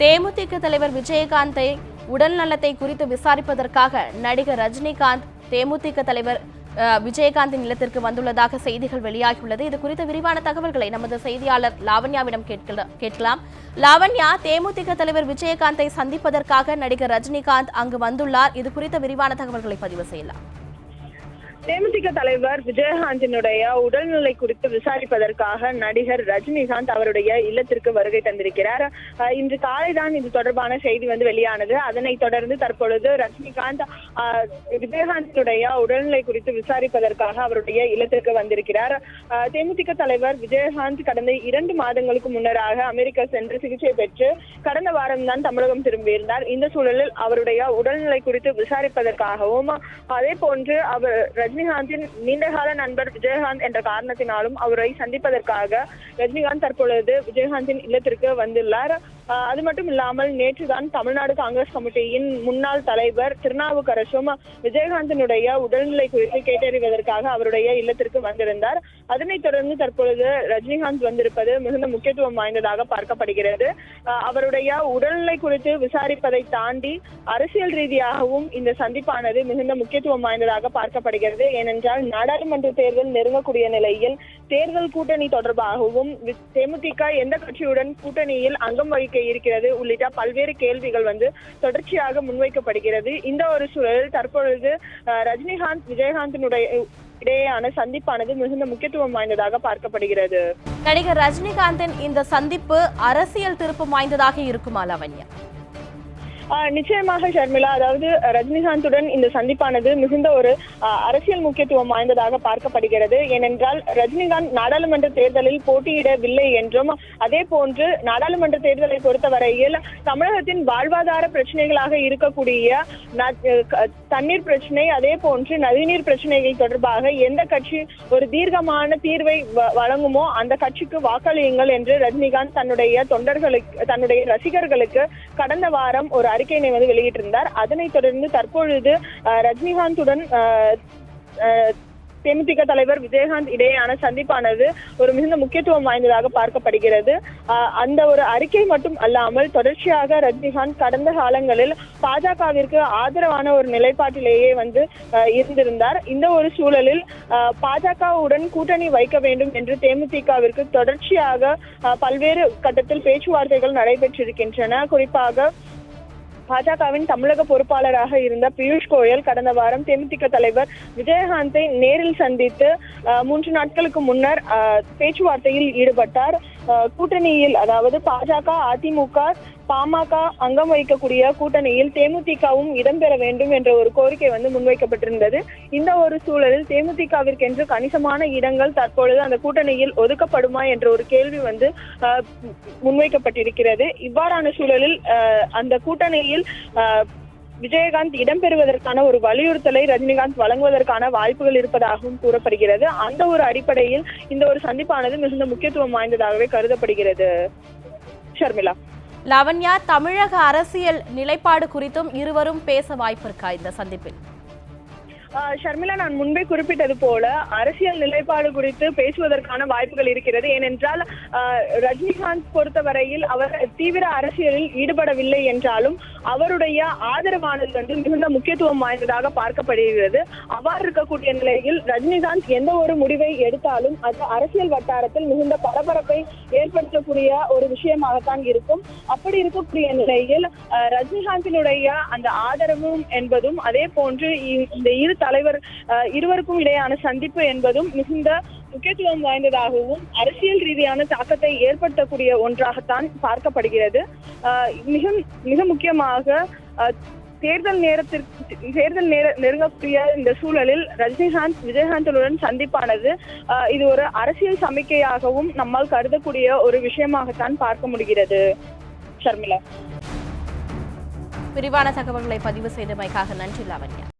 தேமுதிக தலைவர் விஜயகாந்தை உடல் நலத்தை குறித்து விசாரிப்பதற்காக நடிகர் ரஜினிகாந்த் தேமுதிக தலைவர் அஹ், விஜயகாந்தின் இல்லத்திற்கு வந்துள்ளதாக செய்திகள் வெளியாகியுள்ளது. இது குறித்த விரிவான தகவல்களை நமது செய்தியாளர் லாவண்யாவிடம் கேட்கலாம். லாவண்யா தேமுதிக தலைவர் விஜயகாந்தை சந்திப்பதற்காக நடிகர் ரஜினிகாந்த் அங்கு வந்துள்ளார். இது குறித்த விரிவான தகவல்களை பதிவு செய்யலாம். தேமுதிக தலைவர் விஜயகாந்தினுடைய உடல்நிலை குறித்து விசாரிப்பதற்காக நடிகர் ரஜினிகாந்த் அவருடைய இல்லத்திற்கு வருகை தந்திருக்கிறார். அஹ் இன்று காலைதான் இது தொடர்பான செய்தி வந்து வெளியானது. அதனைத் தொடர்ந்து தற்பொழுது ரஜினிகாந்த் விஜயகாந்தினுடைய உடல்நிலை குறித்து விசாரிப்பதற்காக அவருடைய இல்லத்திற்கு வந்திருக்கிறார். தேமுதிக தலைவர் விஜயகாந்த் கடந்த இரண்டு மாதங்களுக்கு முன்னராக அமெரிக்கா சென்று சிகிச்சை பெற்று கடந்த வாரம் தான் தமிழகம் திரும்பியிருந்தார். இந்த சூழலில் அவருடைய உடல்நிலை குறித்து விசாரிப்பதற்காகவும் அதே போன்று அவர் ரஜினிகாந்தின் நீண்டகால நண்பர் விஜயகாந்த் என்ற காரணத்தினாலும் அவரை சந்திப்பதற்காக ரஜினிகாந்த் தற்பொழுது விஜயகாந்தின் இல்லத்திற்கு வந்துள்ளார். அது மட்டும் இல்லாமல் நேற்றுதான் தமிழ்நாடு காங்கிரஸ் கமிட்டியின் முன்னாள் தலைவர் திருநாவுக்கரசும் விஜயகாந்தினுடைய உடல்நிலை குறித்து கேட்டறிவதற்காக அவருடைய இல்லத்திற்கு வந்திருந்தார். அதனைத் தொடர்ந்து தற்பொழுது ரஜினிகாந்த் வந்திருப்பது மிகுந்த முக்கியத்துவம் வாய்ந்ததாக பார்க்கப்படுகிறது. ஆஹ் அவருடைய உடல்நிலை குறித்து விசாரிப்பதை தாண்டி அரசியல் ரீதியாகவும் இந்த சந்திப்பானது மிகுந்த முக்கியத்துவம் வாய்ந்ததாக பார்க்கப்படுகிறது. ஏனென்றால் நாடாளுமன்ற தேர்தல் நெருங்கக்கூடிய நிலையில் தேர்தல் கூட்டணி தொடர்பாகவும் தேமுதிக எந்த கட்சியுடன் கூட்டணியில் அங்கம் வகிக்க இருக்கிறது உள்ளிட்ட பல்வேறு கேள்விகள் வந்து தொடர்ச்சியாக முன்வைக்கப்படுகிறது. இந்த ஒரு சூழலில் தற்பொழுது ரஜினிகாந்த் விஜயகாந்தினுடைய இடையேயான சந்திப்பானது மிகுந்த முக்கியத்துவம் வாய்ந்ததாக பார்க்கப்படுகிறது. நடிகர் ரஜினிகாந்தின் இந்த சந்திப்பு அரசியல் திருப்பம் வாய்ந்ததாக இருக்குமா லாவண்யா? நிச்சயமாக ஷர்மிளா. அதாவது ரஜினிகாந்துடன் இந்த சந்திப்பானது மிகுந்த ஒரு அரசியல் முக்கியத்துவம் வாய்ந்ததாக பார்க்கப்படுகிறது. ஏனென்றால் ரஜினிகாந்த் நாடாளுமன்ற தேர்தலில் போட்டியிடவில்லை என்றும் அதே போன்று நாடாளுமன்ற தேர்தலை பொறுத்தவரையில் தமிழகத்தின் வாழ்வாதார பிரச்சனைகளாக இருக்கக்கூடிய தண்ணீர் பிரச்சனை அதே போன்று நதிநீர் பிரச்சனைகள் தொடர்பாக எந்த கட்சி ஒரு தீர்க்கமான தீர்வை வ- வழங்குமோ அந்த கட்சிக்கு வாக்களியுங்கள் என்று ரஜினிகாந்த் தன்னுடைய தொண்டர்களுக்கு தன்னுடைய ரசிகர்களுக்கு கடந்த வாரம் ஒரு அறிக்கையினை வந்து வெளியிட்டிருந்தார். அதனைத் தொடர்ந்து தற்பொழுது ரஜினிகாந்துடன் தேமுதிக தலைவர் விஜயகாந்த் இடையேயான சந்திப்பானது ஒரு மிகுந்த முக்கியத்துவம் வாய்ந்ததாக பார்க்கப்படுகிறது. அந்த ஒரு அறிக்கை மட்டும் அல்லாமல் தொடர்ச்சியாக ரஜினிகாந்த் கடந்த காலங்களில் பாஜகவிற்கு ஆதரவான ஒரு நிலைப்பாட்டிலேயே வந்து அஹ், இருந்திருந்தார். இந்த ஒரு சூழலில் அஹ், பாஜகவுடன் கூட்டணி வைக்க வேண்டும் என்று தேமுதிகவிற்கு தொடர்ச்சியாக அஹ், பல்வேறு கட்டத்தில் பேச்சுவார்த்தைகள் நடைபெற்றிருக்கின்றன. குறிப்பாக பாஜகவின் தமிழக பொறுப்பாளராக இருந்த பியூஷ் கோயல் கடந்த வாரம் தேமுதிக தலைவர் விஜயகாந்தை நேரில் சந்தித்து மூன்று நாட்களுக்கு முன்னர் அஹ், பேச்சுவார்த்தையில் ஈடுபட்டார். அஹ், கூட்டணியில் அதாவது பாஜக அதிமுக பாமக அங்கம் வகிக்கக்கூடிய கூட்டணியில் தேமுதிகவும் இடம்பெற வேண்டும் என்ற ஒரு கோரிக்கை வந்து முன்வைக்கப்பட்டிருந்தது. இந்த ஒரு சூழலில் தேமுதிகவிற்கென்று கணிசமான இடங்கள் தற்பொழுது அந்த கூட்டணியில் ஒதுக்கப்படுமா என்ற ஒரு கேள்வி வந்து அஹ், முன்வைக்கப்பட்டிருக்கிறது. இவ்வாறான சூழலில் அஹ், அந்த கூட்டணியில் விஜயகாந்த் இடம்பெறுவதற்கான ஒரு வலியுறுத்தலை ரஜினிகாந்த் வழங்குவதற்கான வாய்ப்புகள் இருப்பதாகவும் கூறப்படுகிறது. அந்த ஒரு அடிப்படையில் இந்த ஒரு சந்திப்பானது மிகுந்த முக்கியத்துவம் வாய்ந்ததாகவே கருதப்படுகிறது. ஷர்மிளா. லாவண்யா தமிழக அரசியல் நிலைப்பாடு குறித்தும் இருவரும் பேச வாய்ப்பு இருக்கா இந்த சந்திப்பில்? ஷர்மிளா நான் முன்பே குறிப்பிட்டது போல அரசியல் நிலைப்பாடு குறித்து பேசுவதற்கான வாய்ப்புகள் இருக்கிறது. ஏனென்றால் ரஜினிகாந்த் பொறுத்தவரையில் அவர் தீவிர அரசியலில் ஈடுபடவில்லை என்றாலும் அவருடைய ஆதரவானது வந்து மிகுந்த முக்கியத்துவம் வாய்ந்ததாக பார்க்கப்படுகிறது. அவ்வாறு இருக்கக்கூடிய நிலையில் ரஜினிகாந்த் எந்த ஒரு முடிவை எடுத்தாலும் அது அரசியல் வட்டாரத்தில் மிகுந்த பரபரப்பை ஏற்படுத்தக்கூடிய ஒரு விஷயமாகத்தான் இருக்கும். அப்படி இருக்கக்கூடிய நிலையில் ஆஹ் ரஜினிகாந்தினுடைய அந்த ஆதரவும் என்பதும் அதே போன்று இந்த இரு தலைவர் இருவருக்கும் இடையான சந்திப்பு என்பதும் மிகுந்த முக்கியத்துவம் வாய்ந்ததாகவும் அரசியல் ரீதியான தாக்கத்தை ஏற்படுத்தக்கூடிய ஒன்றாகத்தான் பார்க்கப்படுகிறது. ஆஹ் மிக மிக முக்கியமாக தேர்தல் நேரத்திற்கு தேர்தல் நேர நெருங்கக்கூடிய இந்த சூழலில் ரஜினிகாந்த் விஜயகாந்துடன் சந்திப்பானது ஆஹ் இது ஒரு அரசியல் சமிக்கையாகவும் நம்மால் கருதக்கூடிய ஒரு விஷயமாகத்தான் பார்க்க முடிகிறது. ஷர்மிளா. விரிவான தகவல்களை பதிவு செய்தமைக்காக நன்றி லாவண்யா.